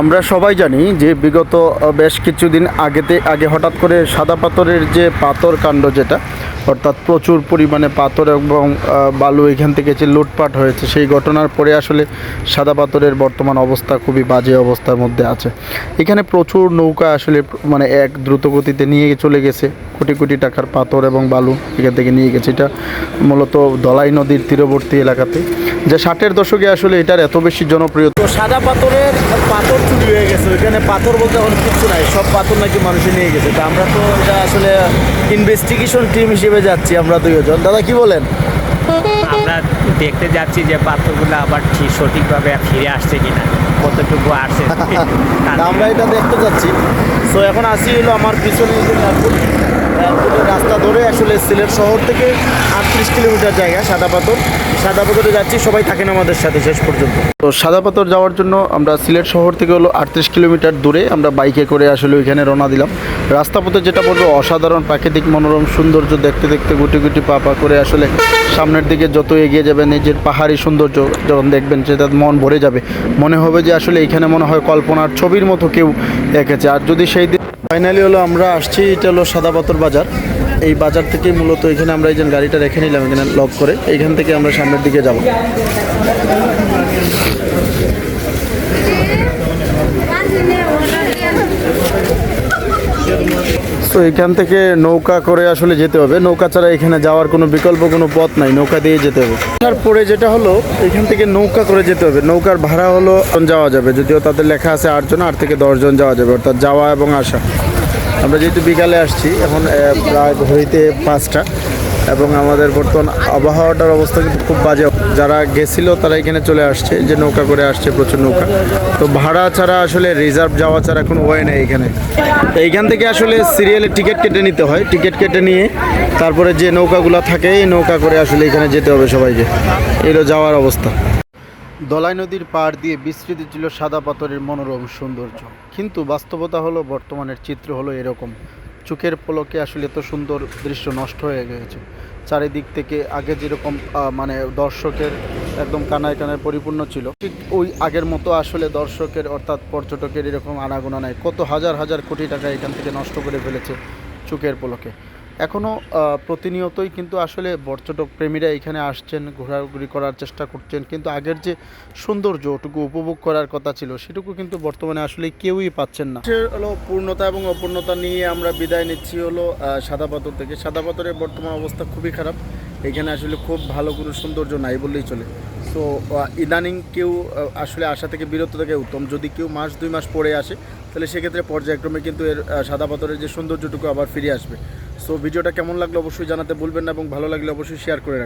আমরা সবাই জানি যে বিগত বেশ কিছুদিন আগেতে, আগে হঠাৎ করে সাদা পাথরের যে পাথর কাণ্ড যেটা, অর্থাৎ প্রচুর পরিমাণে পাথর এবং বালু এখান থেকে যে লুটপাট হয়েছে, সেই ঘটনার পরে আসলে সাদা পাথরের বর্তমান অবস্থা খুবই বাজে অবস্থার মধ্যে আছে। এখানে প্রচুর নৌকা আসলে মানে এক দ্রুত গতিতে নিয়ে চলে গেছে, কোটি কোটি টাকার পাথর এবং বালু এখান থেকে নিয়ে গেছে। এটা মূলত দলাই নদীর তীরবর্তী এলাকাতে। যে ষাটের দশকে আসলে এটার এত বেশি জনপ্রিয় তো সাদা পাথরের পাথর চুরি হয়ে গেছে ওইখানে পাথর বলতে এখন কিচ্ছু নাই সব পাথর নাকি মানুষে নিয়ে গেছে। তো আমরা তো এটা আসলে ইনভেস্টিগেশন টিম হিসেবে যাচ্ছি আমরা দুইজন। দাদা কি বলেন? আমরা দেখতে যাচ্ছি যে পাথরগুলো আবার ঠিক সঠিকভাবে ফিরে আসছে কিনা কতটুকু আসছে। আমরা এটা দেখতে যাচ্ছি। তো এখন আসি হলো আমার পিছনে রাস্তা ধরে আসলে সিলেট শহর থেকে আটত্রিশ কিলোমিটার জায়গা, সাদা পাথর। সাদা পাথরে যাচ্ছি, সবাই থাকেন আমাদের সাথে শেষ পর্যন্ত। তো সাদা পাথর যাওয়ার জন্য আমরা সিলেট শহর থেকে হলো আটত্রিশ কিলোমিটার দূরে আমরা বাইকে করে আসলে ওইখানে রওনা দিলাম। রাস্তাপথে যেটা বলব, অসাধারণ প্রাকৃতিক মনোরম সৌন্দর্য দেখতে দেখতে গুটি গুটি পা পা করে আসলে সামনের দিকে যত এগিয়ে যাবেন, নিজের পাহাড়ি সৌন্দর্য যখন দেখবেন, সেটা মন ভরে যাবে। মনে হবে যে আসলে এখানে মনে হয় কল্পনার ছবির মতো কেউ এঁকেছে। আর যদি সেই দিন ফাইনালি হলো আমরা আসছি, এটা হলো সাদা পাথর বাজার। এই বাজার থেকে মূলত এখানে আমরা এই যে গাড়িটা রেখে নিলাম, এখানে লক করে, এখান থেকে আমরা সামনের দিকে যাব। তো এখান থেকে নৌকা করে আসলে যেতে হবে। নৌকা ছাড়া এখানে যাওয়ার কোনো বিকল্প, কোনো পথ নাই, নৌকা দিয়ে যেতে হবে। তারপরে যেটা হলো, এখান থেকে নৌকা করে যেতে হবে। নৌকার ভাড়া হলো যাওয়া যাবে, যদিও তাদের লেখা আছে আটজন, আট থেকে দশজন যাওয়া যাবে, অর্থাৎ যাওয়া এবং আসা। আমরা যেহেতু বিকালে আসছি, এখন প্রায় ঘড়িতে পাঁচটা। এবং আমাদের বর্তমান আবহাওয়াটার অবস্থা কিন্তু খুব বাজে। যারা গেছিল, তারা এখানে চলে আসছে যে নৌকা করে আসছে, প্রচুর নৌকা। তো ভাড়া ছাড়া আসলে রিজার্ভ যাওয়া ছাড়া কোনো ওয়ে নেই এখানে। এইখান থেকে আসলে সিরিয়ালে টিকিট কেটে নিতে হয়। টিকিট কেটে নিয়ে তারপরে যে নৌকাগুলো থাকে, এই নৌকা করে আসলে এখানে যেতে হবে সবাইকে। এলো যাওয়ার অবস্থা। দলাই নদীর পাড় দিয়ে বিস্তৃত ছিল সাদা পাথরের মনোরম সৌন্দর্য। কিন্তু বাস্তবতা হলো, বর্তমানের চিত্র হলো এরকম। চোখের পলকে আসলে এত সুন্দর দৃশ্য নষ্ট হয়ে গেছে। চারিদিক থেকে আগে যেরকম মানে দর্শকের একদম কানায় কানায় পরিপূর্ণ ছিল, ঠিক ওই আগের মতো আসলে দর্শকের অর্থাৎ পর্যটকের এরকম আনাগোনা নাই। কত হাজার হাজার কোটি টাকা এখান থেকে নষ্ট করে ফেলেছে চোখের পলকে। এখনও প্রতিনিয়তই কিন্তু আসলে পর্যটক প্রেমীরা এখানে আসছেন, ঘোরাঘুরি করার চেষ্টা করছেন। কিন্তু আগের যে সৌন্দর্য, ওটুকু উপভোগ করার কথা ছিল, সেটুকু কিন্তু বর্তমানে আসলে কেউই পাচ্ছেন না। হলো পূর্ণতা এবং অপূর্ণতা নিয়ে আমরা বিদায় নিচ্ছি হলো সাদা পাথর থেকে। সাদা পাথরের বর্তমান অবস্থা খুবই খারাপ। এখানে আসলে খুব ভালো কোনো সৌন্দর্য নাই বললেই চলে। সো ইদানিং কেউ আসলে আসা থেকে বিরত থাকে উত্তম। যদি কেউ মাস, দুই মাস পরে আসে, তাহলে সেক্ষেত্রে পর্যায়ক্রমে কিন্তু এর সাদা পাথরের যে সৌন্দর্যটুকু আবার ফিরে আসবে। সো ভিডিওটা কেমন লাগল অবশ্যই জানাতে বলবেন না এবং ভালো লাগলে অবশ্যই শেয়ার করে রাখবেন।